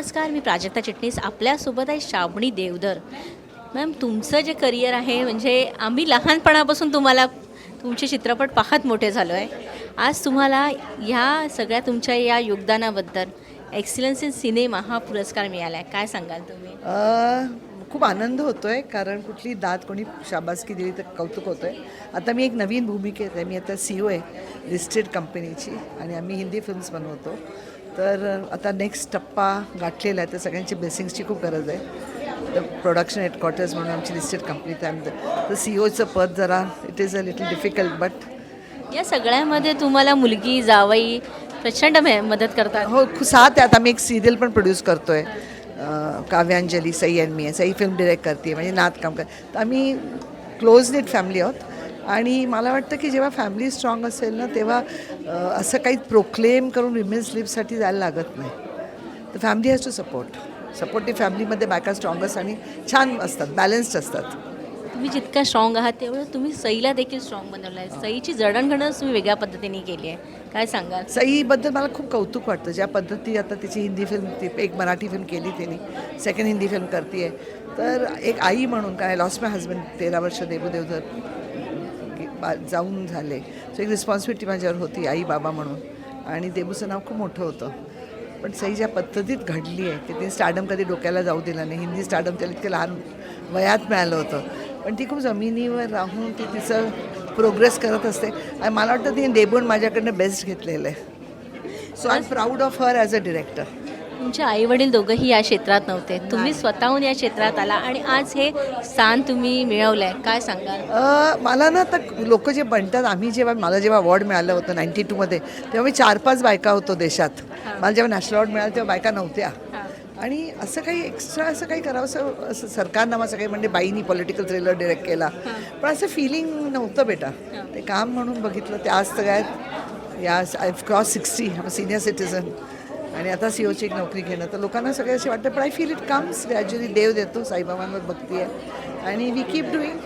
नमस्कार मी प्राजक्ता चिटणीस. आपल्यासोबत आहे श्रावणी देवधर. मॅम तुमचं जे करिअर आहे म्हणजे आम्ही लहानपणापासून तुम्हाला तुमचे चित्रपट पाहत मोठे झालो आहे आज तुम्हाला ह्या सगळ्या तुमच्या या योगदानाबद्दल एक्सिलन्स इन सिनेमा हा पुरस्कार मिळाला आहे काय सांगाल तुम्ही? खूप आनंद होतो आहे कारण कुठली दाद कोणी शाबासकी दिली तर कौतुक होतं आहे आता मी एक नवीन भूमिकेत आहे. मी आता सी ओ आहे लिस्टेड कंपनीची आणि आम्ही हिंदी फिल्म्स बनवतो. तर आता नेक्स्ट टप्पा गाठलेला आहे. तर सगळ्यांची ब्लेसिंग्सची खूप गरज आहे. तर प्रोडक्शन हेडक्वार्टर्स म्हणून आमची लिस्टेड कंपनी त्यानंतर तर सी ओचं पद जरा it is a little difficult but या सगळ्यामध्ये तुम्हाला मुलगी जावई प्रचंड मे- मदत करतात. हो साथ आहे. आता मी एक सिरियल पण प्रोड्यूस करतो आहे काव्यांजली सई अँड मी आहे. सई फिल्म डिरेक्ट करते म्हणजे नात काम कर तर आम्ही क्लोज नेट फॅमिली आहोत. आणि मला वाटतं की जेव्हा फॅमिली स्ट्रॉंग असेल ना तेव्हा असं काही प्रोक्लेम करून विमेन्स लिपसाठी जायला लागत नाही. तर family has to support supportive फॅमिलीमध्ये बायका स्ट्रॉंगस्ट आणि छान असतात बॅलन्स्ड असतात. तुम्ही जितका स्ट्रॉंग आहात तेवढं तुम्ही सईला देखील स्ट्रॉंग बनवलं आहे सईची जडणघडण तुम्ही वेगळ्या पद्धतीने केली आहे. काय सांगाल? सईबद्दल मला खूप कौतुक वाटतं. ज्या पद्धती आता तिची हिंदी फिल्म ती एक मराठी फिल्म केली तिने सेकंड हिंदी फिल्म करते तर एक आई म्हणून काय लॉस माय हजबंड तेरा वर्ष देवू देवधर बा- जाऊन झाले. सो एक रिस्पॉन्सिबिलिटी माझ्यावर होती आई बाबा म्हणून. आणि देबूचं नाव खूप मोठं होतं. पण सई ज्या पद्धतीत घडली आहे की तिने स्टार्डम कधी डोक्याला जाऊ दिला नाही. हिंदी स्टार्डम त्याला इतक्या लहान वयात मिळालं होतं. पण ती खूप जमिनीवर राहून ती तिचं प्रोग्रेस करत असते. आणि मला वाटतं तिने देबून माझ्याकडनं बेस्ट घेतलेलं आहे. So I am proud of her as a director तुमचे आई वडील दोघंही या क्षेत्रात नव्हते. तुम्ही स्वतःहून या क्षेत्रात आला आणि आज हे स्थान तुम्ही मिळवलं आहे काय सांगाल? अ, मला ना आता लोक जे बनतात आम्ही जेव्हा मला जेव्हा अवॉर्ड मिळालं होतं नाईन्टी टूमध्ये तेव्हा मी चार पाच बायका होतो देशात. मला जेव्हा नॅशनल अवॉर्ड मिळालं तेव्हा बायका नव्हत्या. आणि असं काही एक्स्ट्रा असं काही करावं असं असं सरकारनं असं काही म्हणजे बाईनी पॉलिटिकल थ्रिलर डिरेक्ट केला. पण असं फिलिंग नव्हतं बेटा. ते काम म्हणून बघितलं ते आज सगळ्यात या I cross sixty senior citizen आणि आता सी ओची एक नोकरी घेणं. तर लोकांना सगळे असे वाटतं पण I feel it comes gradually देव देतो साईबाबांवर भक्ती आहे. आणि वी कीप डुईंग